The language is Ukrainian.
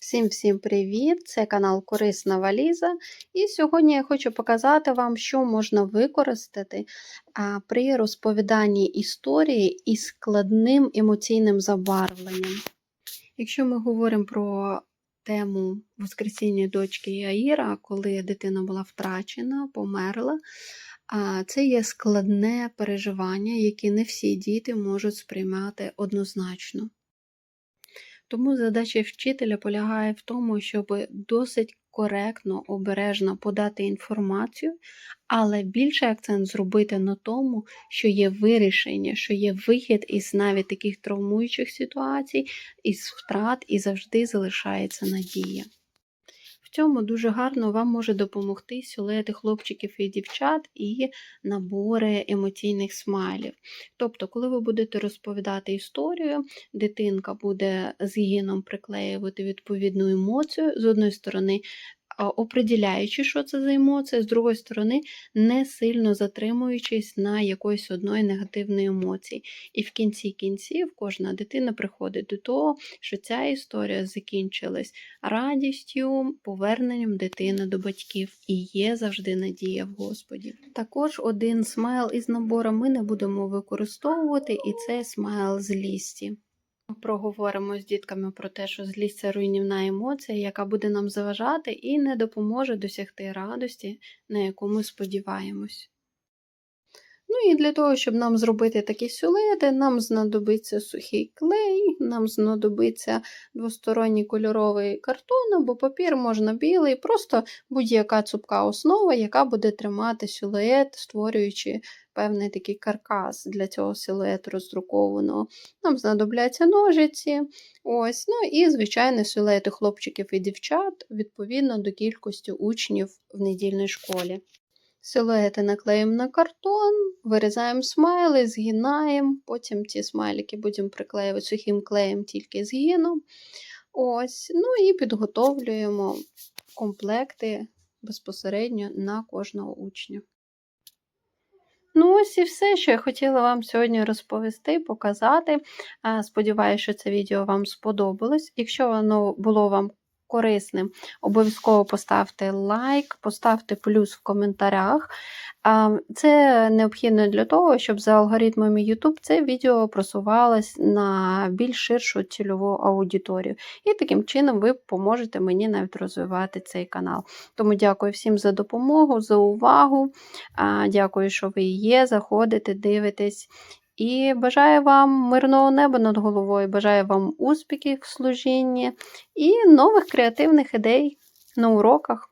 Всім-всім привіт! Це канал Корисна Валіза. І сьогодні я хочу показати вам, що можна використати при розповіданні історії із складним емоційним забарвленням. Якщо ми говоримо про тему Воскресіння дочки Яїра, коли дитина була втрачена, померла, це є складне переживання, яке не всі діти можуть сприймати однозначно. Тому задача вчителя полягає в тому, щоб досить коректно, обережно подати інформацію, але більший акцент зробити на тому, що є вирішення, що є вихід із навіть таких травмуючих ситуацій, із втрат, і завжди залишається надія. В цьому дуже гарно вам може допомогти сюлети хлопчиків і дівчат і набори емоційних смайлів. Тобто, коли ви будете розповідати історію, дитинка буде з гіном приклеювати відповідну емоцію, з одної сторони, оприділяючи, що це за емоція, з другої сторони, не сильно затримуючись на якоїсь одної негативної емоції. І в кінці кінців кожна дитина приходить до того, що ця історія закінчилась радістю, поверненням дитини до батьків і є завжди надія в Господі. Також один смайл із набору ми не будемо використовувати, і це смайл злісті. Проговоримо з дітками про те, що злість це руйнівна емоція, яка буде нам заважати і не допоможе досягти радості, на яку ми сподіваємось. Ну і для того, щоб нам зробити такі сюлети, нам знадобиться сухий клей, нам знадобиться двосторонній кольоровий картон або папір, можна білий, просто будь-яка цупка основа, яка буде тримати силует, створюючи певний такий каркас для цього силуету роздрукованого. Нам знадобляться ножиці. Ось, ну І, звичайно, силуети хлопчиків і дівчат відповідно до кількості учнів в недільній школі. Силуети наклеїмо на картон, вирізаємо смайли, згинаємо, потім ці смайлики будемо приклеювати сухим клеєм тільки згином. Ось, Ну і підготовлюємо комплекти безпосередньо на кожного учня. Ну, ось і все, що я хотіла вам сьогодні розповісти, показати. Сподіваюся, що це відео вам сподобалось. Якщо воно було вам корисним, обов'язково поставте лайк, поставте плюс в коментарях. Це необхідно для того, щоб за алгоритмами YouTube це відео просувалось на більш ширшу цільову аудиторію. І таким чином ви поможете мені навіть розвивати цей канал. Тому дякую всім за допомогу, за увагу. Дякую, що ви є. Заходите, дивитесь. І бажаю вам мирного неба над головою, бажаю вам успіхів в служінні і нових креативних ідей на уроках.